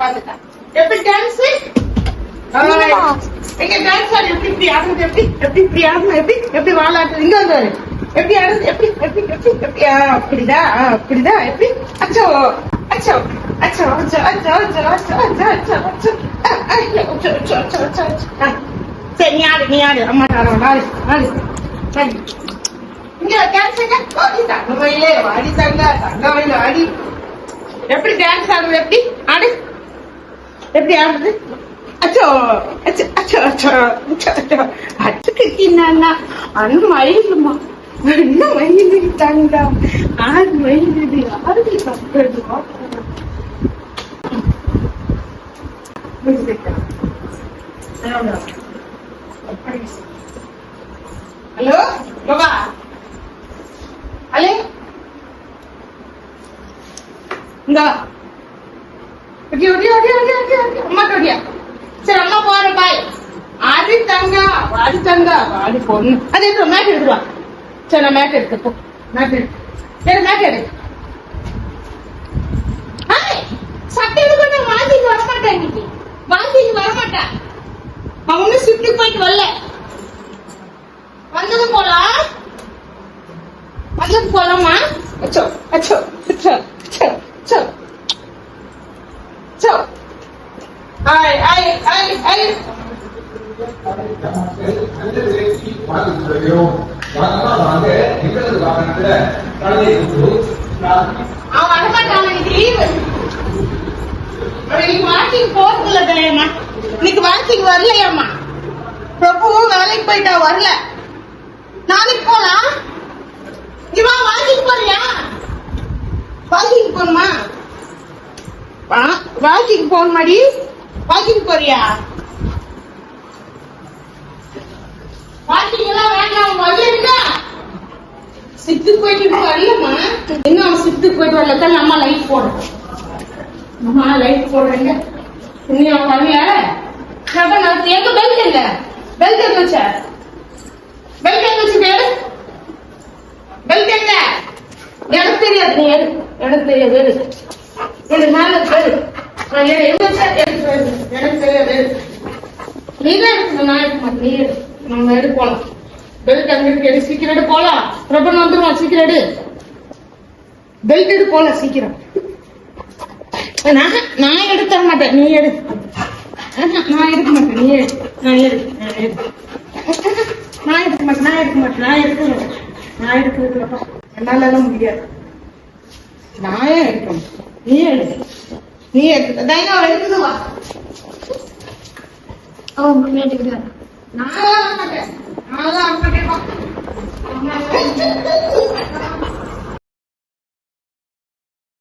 பாத்துட்டேன் எப்படி டான்ஸ் எங்க டான்ஸ் ஆடு எப்படி இப்படி ஆடுறது எப்படி எப்படி இப்படி ஆடணும் எப்படி எப்படி வாழாட்டு இங்க வந்து பாரு. எப்படி ஆடுறது எப்படி எப்படி எப்படி எப்படி ஆ, அப்படிதா ஆ, அப்படிதா எப்படி அச்சோ அச்சோ அச்சோ அச்சோ அச்சோ அச்சோ அச்சோ அச்சோ அச்சோ அச்சோ ஆ, ஐயோ, அச்சோ அச்சோ அச்சோ அச்சோ அச்சோ ஆ, சரி நீ ஆடு நீ ஆடு அம்மா ஆடு ஆடு ஆடு சரி இங்க டான்ஸ் ஆடி தங்க எப்படி ஆடுறது எப்படி எப்படி ஆடுறது அச்சோ அச்சோ அச்சோ அச்சோ அச்சோ அச்சோ. அச்சு கட்டினா அண்ணு மயிலுமா? அண்ணு மயில் தங்க ஆறு மயில் இது ஆறு கட்டுறது ஹலோ பாபா ஹலோ. இந்தா. அம்மா ஓடியா சரி அம்மா போற பாய். அடி தங்க அடி தங்க அடி பொண்ணு. அது எடுத்து மேட் எடுத்துருவா சரி நான் மேட் எடுத்து போ. மேட் எடுத்து. சரி மேட் எடு. சட்டையில சட்டை எடுக்க வாங்கிட்டு வர இன்னைக்கு. வாங்கிட்டு வரமாட்டேன் அவன் ஒன்னும் ஷிஃப்ட்டுக்கு போயிட்டு வரல. வந்ததும் போலாம் வந்ததும் போலாமா? அச்சோ அச்சோ அச்சோ அச்சோ அச்சோ. அச்சோ. இன்னைக்கு வாக்கிங் வரலையம்மா பிரபுவும் வேலைக்கு போயிட்டா வரல நாளைக்கு போலாம் இவன் வாக்கிங் போறியா வாக்கிங் போகணுமா வாக்கிங் போகணுமாடி? வாக்கிங் போறியா? வாக்கிங் எல்லாம் வேண்டாம் வரல சித்துக்கு போயிட்டு வரலம்மா. இன்னும் அவன் சித்துக்கு போயிட்டு வரல? நம்ம அம்மா லைட் போடுறோம் அம்மா லைட் போடுறீங்க. இன்னும் அவன் வரல. அப்ப நான் எங்க பெல்ட் எங்க பெல்ட் எங்க வச்ச? பெல்ட் எங்க வச்சு பேரு? பெல்ட் எங்க எனக்கு தெரியாது நீ எனக்கு தெரியாது எடு மேல இருக்கு, நான் எடு எங்க எனக்கு நீ நான் எடுக்க மாட்டேன் நீ நம்ம எடு போலாம். பெல்ட் அங்க இருக்கு எடு சீக்கிரம் எடு போலாம். பிரபன் வந்துருவான் சீக்கிரம் எடு. பெல்ட் எடு போலாம் சீக்கிரம். நான் நான் எடுத்து தர மாட்டேன். நீ எடு. நான் எடுக்க மாட்டேன். நீ எடு. நான் எடு நான் எடு. நான் எடுக்க மாட்டேன் நான் எடுக்க மாட்டேன் நான் எடுக்க மாட்டேன். நான் எடுக்கிறதுலப்பா. முடியாது. நான் எடுக்கணும் நீ எடு. நீ எடுத்து தைனா எடுத்து அவங்க கேட்டுக்கிட்டு நான் தான் நான் தான்